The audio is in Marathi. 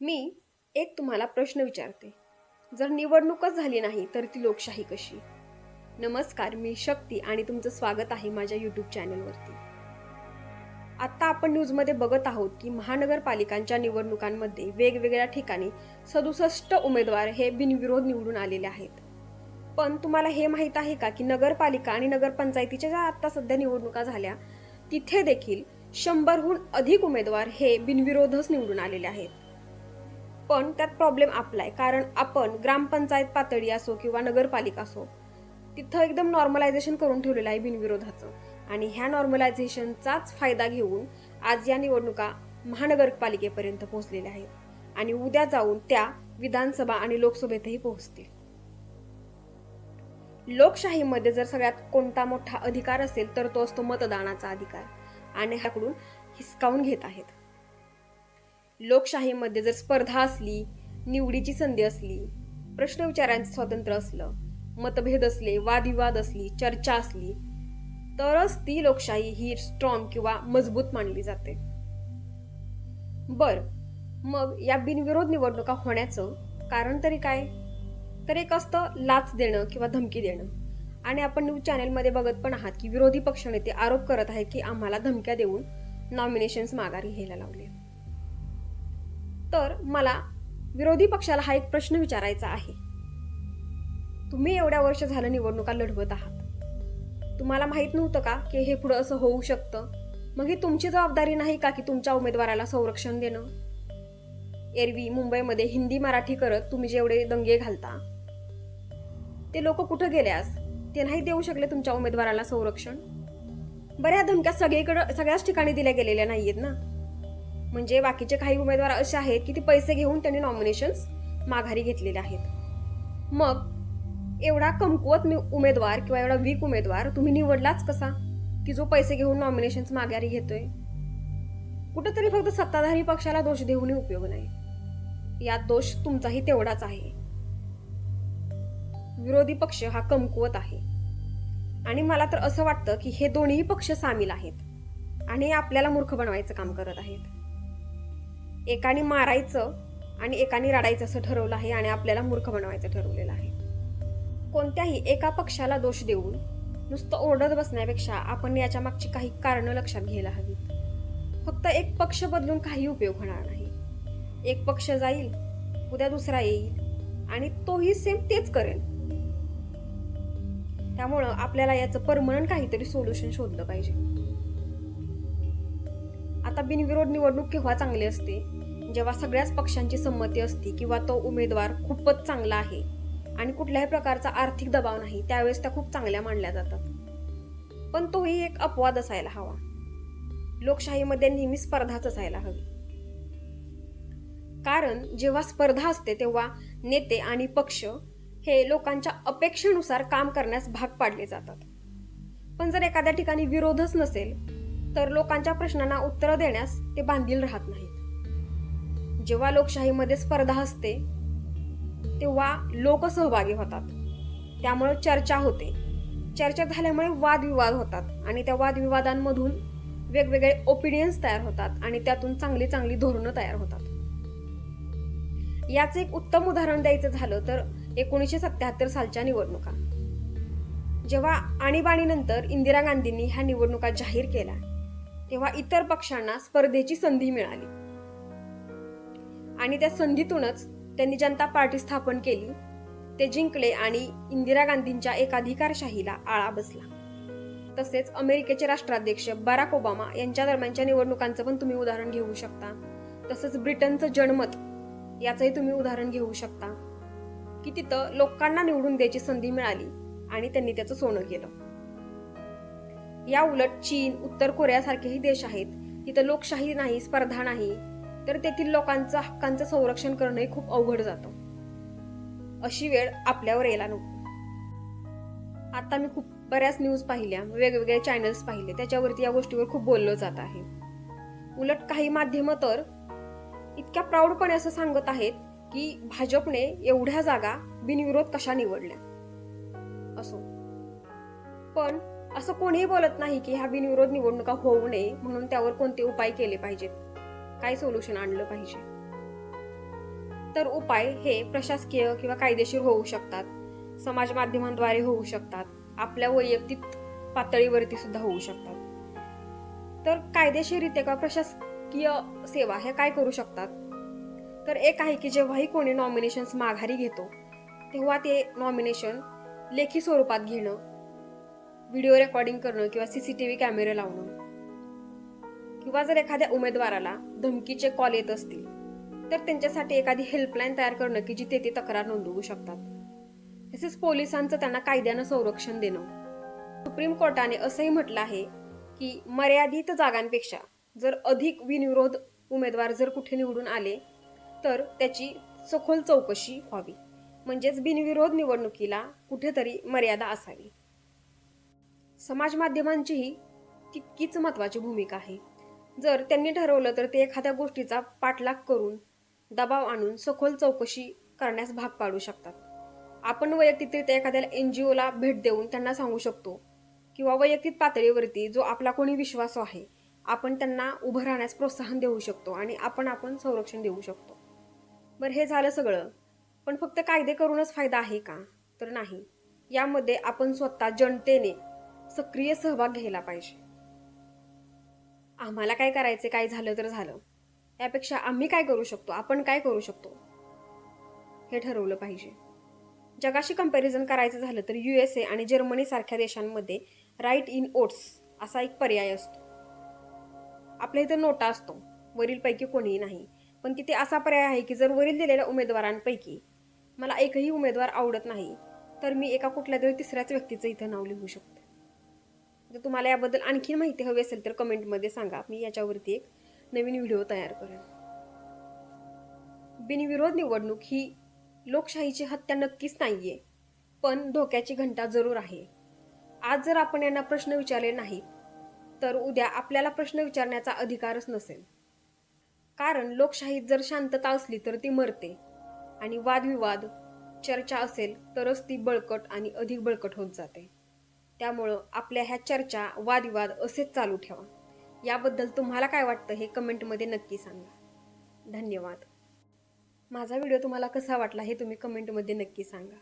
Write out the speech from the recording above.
मी एक तुम्हाला प्रश्न विचारते. जर निवडणूकच झाली नाही तर ती लोकशाही कशी? नमस्कार मी शक्ती आणि तुमचं स्वागत आहे माझ्या यूट्यूब चॅनलवरती. आत्ता आपण न्यूजमध्ये बघत आहोत की महानगरपालिकांच्या निवडणुकांमध्ये वेगवेगळ्या ठिकाणी सदुसष्ट उमेदवार हे बिनविरोध निवडून आलेले आहेत. पण तुम्हाला हे माहीत आहे का की नगरपालिका आणि नगरपंचायतीच्या ज्या आत्ता सध्या निवडणुका झाल्या तिथे देखील शंभरहून अधिक उमेदवार हे बिनविरोधच निवडून आलेले आहेत. पण त्यात प्रॉब्लेम आपला आहे कारण आपण ग्रामपंचायत पातळी असो किंवा नगरपालिका असो तिथं एकदम नॉर्मलायझेशन करून ठेवलेलं आहे बिनविरोधाचं. आणि ह्या नॉर्मलायझेशनचाच फायदा घेऊन आज या निवडणुका महानगरपालिकेपर्यंत पोहोचलेल्या आहेत. आणि उद्या जाऊन त्या विधानसभा आणि लोकसभेतही पोहोचतील. लोकशाहीमध्ये जर सगळ्यात कोणता मोठा अधिकार असेल तर तो असतो मतदानाचा अधिकार. आणि ह्याकडून हिसकावून घेत आहेत. लोकशाहीमध्ये जर स्पर्धा असली निवडीची संधी असली प्रश्न विचारांचं स्वातंत्र्य असलं मतभेद असले वादविवाद असली चर्चा असली तरच ती लोकशाही ही स्ट्रॉंग किंवा मजबूत मानली जाते. बर मग या बिनविरोध निवडणुका होण्याचं कारण तरी काय? तर एक असतं लाच देणं किंवा धमकी देणं. आणि आपण न्यूज चॅनेलमध्ये बघत पण आहात की विरोधी पक्षनेते आरोप करत आहेत की आम्हाला धमक्या देऊन नॉमिनेशन्स माघारी घ्यायला लावले. तर मला विरोधी पक्षाला हा एक प्रश्न विचारायचा आहे. तुम्ही एवढ्या वर्ष झालं निवडणुका लढवत आहात. तुम्हाला माहीत नव्हतं का की हे पुढं असं होऊ शकतं? मग ही तुमची जबाबदारी नाही का की तुमच्या उमेदवाराला संरक्षण देणं? एरवी मुंबईमध्ये हिंदी मराठी करत तुम्ही जेवढे दंगे घालता ते लोक कुठं गेल्यास ते नाही देऊ शकले तुमच्या उमेदवाराला संरक्षण? बऱ्या धमक्या सगळीकडं सगळ्याच ठिकाणी दिल्या गेलेल्या नाही आहेत ना? म्हणजे बाकीचे काही उमेदवार असे आहेत की ते पैसे घेऊन त्यांनी नॉमिनेशन्स माघारी घेतलेले आहेत. मग एवढा कमकुवत उमेदवार किंवा एवढा वीक उमेदवार तुम्ही निवडलाच कसा? की जो पैसे घेऊन नॉमिनेशन्स माघारी घेतोय? कुठंतरी फक्त सत्ताधारी पक्षाला दोष देऊनही उपयोग नाही. यात दोष तुमचाही तेवढाच आहे. विरोधी पक्ष हा कमकुवत आहे. आणि मला तर असं वाटतं की हे दोन्ही पक्ष सामील आहेत आणि आपल्याला मूर्ख बनवायचं काम करत आहेत. एकाने मारायचं आणि एकाने रडायचं असं ठरवलं आहे आणि आपल्याला मूर्ख बनवायचं ठरवलेलं आहे. कोणत्याही एका पक्षाला दोष देऊन नुसतं ओरडत बसण्यापेक्षा आपण याच्या मागची काही कारणं लक्षात घ्यायला हवीत. फक्त एक पक्ष बदलून काही उपयोग होणार नाही. एक पक्ष जाईल उद्या दुसरा येईल आणि तोही सेम तेच करेल. त्यामुळं आपल्याला याचं परमनंट काहीतरी सोल्युशन शोधलं पाहिजे. आता बिनविरोध निवडणूक केव्हा चांगली असते? जेव्हा सगळ्याच पक्षांची संमती असते किंवा तो उमेदवार खूपच चांगला आहे आणि कुठल्याही प्रकारचा आर्थिक दबाव नाही त्यावेळेस त्या खूप चांगल्या मानल्या जातात. पण तोही एक अपवाद असायला हवा. लोकशाहीमध्ये नेहमी स्पर्धाच असायला हवी. कारण जेव्हा स्पर्धा असते तेव्हा नेते आणि पक्ष हे लोकांच्या अपेक्षेनुसार काम करण्यास भाग पाडले जातात. पण जर एखाद्या ठिकाणी विरोधच नसेल तर लोकांच्या प्रश्नांना उत्तरं देण्यास ते बांधील राहत नाहीत. जेव्हा लोकशाहीमध्ये स्पर्धा असते तेव्हा लोक सहभागी होतात. त्यामुळे चर्चा होते. चर्चा झाल्यामुळे वादविवाद होतात आणि त्या वादविवादांमधून वेगवेगळे ओपिनियन्स तयार होतात आणि त्यातून चांगली चांगली धोरणं तयार होतात. याचं एक उत्तम उदाहरण द्यायचं झालं तर एकोणीसशे सत्याहत्तर सालच्या निवडणुका. जेव्हा आणीबाणीनंतर इंदिरा गांधींनी ह्या निवडणुका जाहीर केल्या तेव्हा इतर पक्षांना स्पर्धेची संधी मिळाली. आणि त्या संधीतूनच त्यांनी जनता पार्टी स्थापन केली. ते जिंकले आणि इंदिरा गांधींच्या एकाधिकारशाहीला आळा बसला. तसेच अमेरिकेचे राष्ट्राध्यक्ष बराक ओबामा यांच्या दरम्यानच्या निवडणुकांचं पण तुम्ही उदाहरण घेऊ शकता. तसंच ब्रिटनचं जनमत याचंही तुम्ही उदाहरण घेऊ शकता. की तिथं लोकांना निवडून द्यायची संधी मिळाली आणि त्यांनी त्याचं सोनं केलं. या उलट चीन उत्तर कोरियासारखेही देश आहेत. तिथं लोकशाही नाही स्पर्धा नाही. तर तेथील लोकांचं हक्कांचं संरक्षण करणंही खूप अवघड जातं. अशी वेळ आपल्यावर यायला नको. आता मी खूप बऱ्याच न्यूज पाहिल्या वेगवेगळे चॅनल्स पाहिले. त्याच्यावरती या गोष्टीवर खूप बोललं जात आहे. उलट काही माध्यमं तर इतक्या प्राऊडपणे असं सांगत आहेत की भाजपने एवढ्या जागा बिनविरोध कशा निवडल्या? असो. पण असं कोणीही बोलत नाही की ह्या बिनविरोध निवडणुका होऊ नये म्हणून त्यावर कोणते उपाय केले पाहिजेत? काय सोल्युशन आणलं पाहिजे? तर उपाय हे प्रशासकीय किंवा कायदेशीर होऊ शकतात. समाज माध्यमांद्वारे होऊ शकतात. आपल्या वैयक्तिक पातळीवरती सुद्धा होऊ शकतात. तर कायदेशीररित्या किंवा प्रशासकीय सेवा हे काय करू शकतात? तर एक आहे की जेव्हाही कोणी नॉमिनेशन्स माघारी घेतो तेव्हा ते नॉमिनेशन लेखी स्वरूपात घेणं व्हिडिओ रेकॉर्डिंग करणं किंवा सी सी टी व्ही कॅमेरे लावणं. किंवा जर एखाद्या उमेदवाराला धमकीचे कॉल येत असतील तर त्यांच्यासाठी एखादी हेल्पलाईन तयार करणं की जिथे ते तक्रार नोंदवू शकतात. तसेच पोलिसांचं त्यांना कायद्यानं संरक्षण देणं. सुप्रीम कोर्टाने असंही म्हटलं आहे की मर्यादित जागांपेक्षा जर अधिक विनिरोध उमेदवार जर कुठे निवडून आले तर त्याची सखोल चौकशी व्हावी. म्हणजेच बिनविरोध निवडणुकीला कुठेतरी मर्यादा असावी. समाज माध्यमांचीही तितकीच महत्वाची भूमिका आहे. जर त्यांनी ठरवलं तर ते एखाद्या गोष्टीचा पाठलाग करून दबाव आणून सखोल चौकशी करण्यास भाग पाडू शकतात. आपण वैयक्तिकरित्या एखाद्याला एन जी ओला भेट देऊन त्यांना सांगू शकतो किंवा वैयक्तिक पातळीवरती जो आपला कोणी विश्वास आहे आपण त्यांना उभं राहण्यास प्रोत्साहन देऊ शकतो आणि आपण आपण संरक्षण देऊ शकतो. बरं हे झालं सगळं. पण फक्त कायदे करूनच फायदा आहे का? तर नाही. यामध्ये आपण स्वतः जनतेने सक्रिय सहभाग घ्यायला पाहिजे. आम्हाला काय करायचे काय झालं तर झालं. यापेक्षा आम्ही काय करू शकतो आपण काय करू शकतो? हे ठरवलं पाहिजे. जगाशी कंपॅरिझन करायचं झालं तर यू एस ए आणि जर्मनी सारख्या देशांमध्ये राईट इन ओट्स असा एक पर्याय असतो. आपल्या इथं नोटा असतो. वरीलपैकी कोणीही नाही. पण तिथे असा पर्याय आहे की जर वरील दिलेल्या उमेदवारांपैकी मला एकही उमेदवार आवडत नाही तर मी एका कुठल्या तरी तिसऱ्याच व्यक्तीचं इथं नाव लिहू शकतो. जर तुम्हाला याबद्दल आणखी माहिती हवी असेल तर कमेंटमध्ये सांगा. मी याच्यावरती एक नवीन व्हिडिओ तयार करेन. बिनविरोध निवडणूक ही लोकशाहीची हत्या नक्कीच नाही आहे पण धोक्याची घंटा जरूर आहे. आज जर आपण यांना प्रश्न विचारले नाही तर उद्या आपल्याला प्रश्न विचारण्याचा अधिकारच नसेल. कारण लोकशाहीत जर शांतता असली तर ती मरते आणि वादविवाद चर्चा असेल तरच ती बळकट आणि अधिक बळकट होत जाते. त्यामुळं आपल्या ह्या चर्चा वादविवाद असेच चालू ठेवा. याबद्दल तुम्हाला काय वाटतं हे कमेंटमध्ये नक्की सांगा. धन्यवाद. माझा व्हिडिओ तुम्हाला कसा वाटला हे तुम्ही कमेंटमध्ये नक्की सांगा.